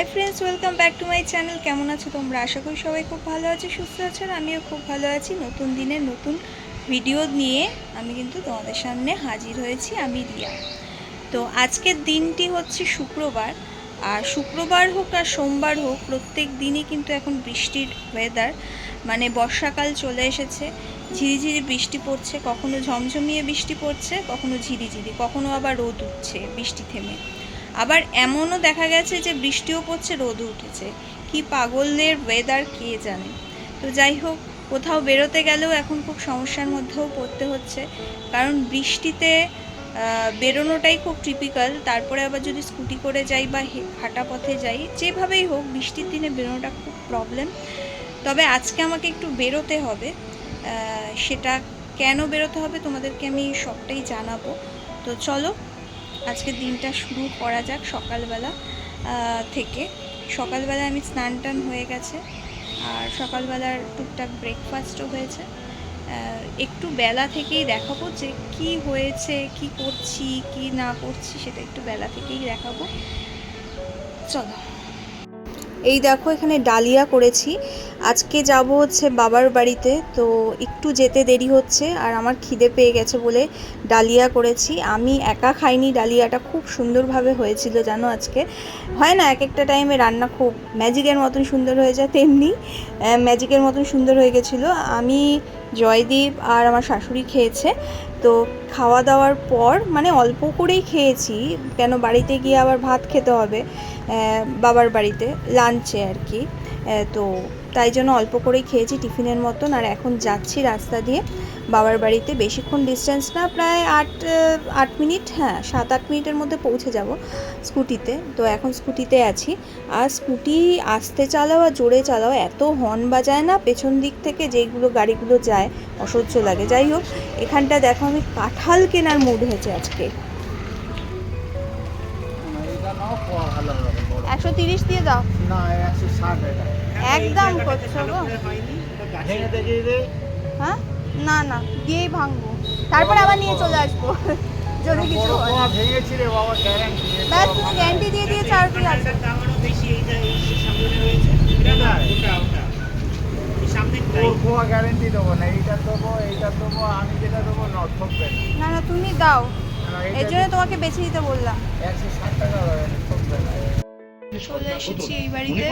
Hi friends welcome back to my channel কেমন আছো তোমরা? আশা করি সবাই খুব ভালো আছো, সুস্থ আছো, আর আমিও খুব ভালো আছি। নতুন দিনের নতুন ভিডিও নিয়ে আমি কিন্তু তোমাদের সামনে হাজির হয়েছি, আমি রিয়া। তো আজকের দিনটি হচ্ছে শুক্রবার, আর শুক্রবার হোক আর সোমবার হোক, প্রত্যেক দিনই কিন্তু এখন বৃষ্টির ওয়েদার মানে বর্ষাকাল চলে এসেছে। ঝিরিঝিরি বৃষ্টি পড়ছে, কখনো ঝমঝমিয়ে বৃষ্টি পড়ছে, কখনো ঝিরিঝিরি, কখনো আবার রোদ উঠছে বৃষ্টি থেমে। আবার এমনও দেখা গেছে যে বৃষ্টিও পড়ছে, রোদও উঠেছে। কি পাগলের ওয়েদার কে জানে? তো যাই হোক, কোথাও বেরোতে গেলেও এখন খুব সমস্যার মধ্যেও পড়তে হচ্ছে। কারণ বৃষ্টিতে বেরোনোটাই খুব টিপিক্যাল তারপরে আবার যদি স্কুটি করে যাই বা হাঁটা পথে যাই, যেভাবেই হোক, বৃষ্টির দিনে বেরোনোটা খুব প্রবলেম তবে আজকে আমাকে একটু বেরোতে হবে। সেটা কেন বেরোতে হবে তোমাদেরকে আমি সবটাই জানাব। তো চলো আজকের দিনটা শুরু করা যাক সকালবেলা থেকে। সকালবেলা আমি স্নান টান হয়ে গেছে, আর সকালবেলার টুকটাক ব্রেকফাস্টও হয়েছে। একটু বেলা থেকেই দেখাবো যে কি হয়েছে, কি করছি, কি না করছি, সেটা একটু বেলা থেকেই দেখাবো। চলো। এই দেখো, এখানে ডালিয়া করেছি। আজকে যাব হচ্ছে বাবার বাড়িতে, তো একটু যেতে দেরি হচ্ছে আর আমার খিদে পেয়ে গেছে বলে ডালিয়া করেছি। আমি একা খাইনি, ডালিয়াটা খুব সুন্দরভাবে হয়েছিল জানো আজকে। হয় না, এক একটা টাইমে রান্না খুব ম্যাজিকের মতন সুন্দর হয়ে যায়, তেমনি ম্যাজিকের মতন সুন্দর হয়ে গেছিল। আমি জয়দীপ আর আমার শাশুড়ি খেয়েছে, তো খাওয়া দাওয়ার পর মানে অল্প করেই খেয়েছি, কেন বাড়িতে গিয়ে আবার ভাত খেতে হবে বাবার বাড়িতে লাঞ্চে আর কি। তো তাই জন্য অল্প করেই খেয়েছি টিফিনের মতন। আর এখন যাচ্ছি রাস্তা দিয়ে। বাবার বাড়িতে বেশিক্ষণ ডিস্টেন্স না, প্রায় আট আট মিনিট হ্যাঁ সাত, আট মিনিটের মধ্যে পৌঁছে যাব স্কুটিতে। তো এখন স্কুটিতে আছি। আর স্কুটি আস্তে চালাও আর জোরে চালাও, এত হর্ন বাজায় না, পেছন দিক থেকে যেগুলো গাড়িগুলো যায়, অসহ্য লাগে। যাই হোক, এখানটা দেখো আমি কাঁঠাল কেনার মুড হয়েছে আজকে। ভালো। একশো তিরিশ দিয়ে দাও। না একশো ষাট এটা। একদম করছ গো। হ্যাঁ? না না দিয়েই ভাঙবো। তারপরে আবার নিয়ে চলে আসব। যদি কিছু হয়। পোয়া ভেঙেছি রে বাবা গ্যারান্টি ব্যাস তুমি গ্যারান্টি দিয়ে আছে। ওর পোয়া গ্যারান্টি দেবো না এইটা দেবো এইটা দেবো আমি যেটা দেবো ন ঠকবে না। না না তুমি দাও। এর জন্য তোমাকে বেছে দিতে বললাম। একশো ষাট টাকা চলে এসেছি এই বাড়িতে।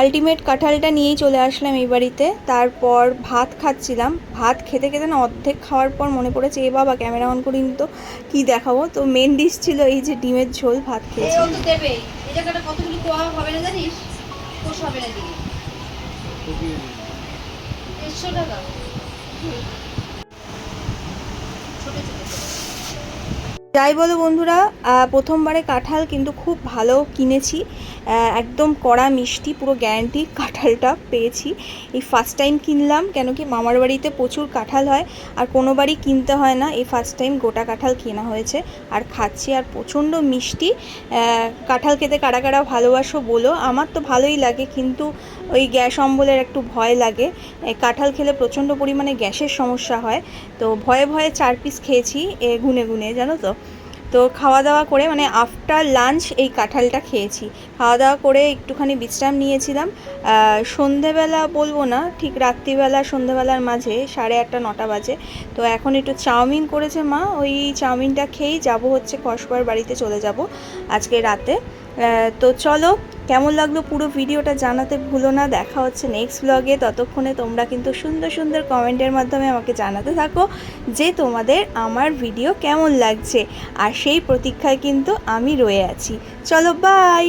আলটিমেট কাঁঠালটা নিয়েই চলে আসলাম এই বাড়িতে। তারপর ভাত খাচ্ছিলাম। ভাত খেতে খেতে না অর্ধেক খাওয়ার পর মনে পড়েছে এ বাবা ক্যামেরা অন করিনি তো কী দেখাবো? তো মেন ডিশ ছিল এই যে ডিমের ঝোল ভাত খেয়েছি। এও তো দেবে। এই জায়গাটা কতগুলি কোয়া হবে না জানিস? কোষ হবে না দিকে দেড়শো টাকা। ছোট ছোট। যাই বলো বন্ধুরা প্রথমবারে কাঁঠাল কিন্তু খুব ভালো কিনেছি। একদম কড়া, মিষ্টি, পুরো গ্যারান্টি কাঁঠালটা পেয়েছি। এই ফার্স্ট টাইম কিনলাম, কেন কি মামার বাড়িতে প্রচুর কাঁঠাল হয়, আর কোনো বাড়ি কিনতে হয় না। এই ফার্স্ট টাইম গোটা কাঁঠাল কেনা হয়েছে, আর খাচ্ছি, আর প্রচণ্ড মিষ্টি। কাঁঠাল খেতে কারা কারা ভালোবাসো বলো। আমার তো ভালোই লাগে, কিন্তু ওই গ্যাস অম্বলের একটু ভয় লাগে। কাঁঠাল খেলে প্রচণ্ড পরিমাণে গ্যাসের সমস্যা হয়। তো ভয়ে ভয়ে চার পিস খেয়েছি, এ, গুনে গুনে, জানো তো? তো খাওয়া দাওয়া করে মানে আফটার লাঞ্চ এই কাঁঠালটা খেয়েছি। খাওয়া দাওয়া করে একটুখানি বিশ্রাম নিয়েছিলাম। সন্ধেবেলা বলব না, ঠিক রাত্রিবেলা, সন্ধেবেলার মাঝে, সাড়ে আটটা, নটা বাজে। তো এখন একটু চাউমিন করেছে মা, ওই চাউমিনটা খেয়েই যাব হচ্ছে কসবার বাড়িতে চলে যাব আজকে রাতে। তো চলো কেমন লাগল পুরো ভিডিওটা জানাতে ভুলো না। দেখা হচ্ছে নেক্সট ব্লগে ততক্ষণে তোমরা কিন্তু সুন্দর সুন্দর কমেন্টের মাধ্যমে আমাকে জানাতে থাকো যে তোমাদের আমার ভিডিও কেমন লাগছে। আর সেই প্রতীক্ষায় কিন্তু আমি রয়ে আছি। চলো বাই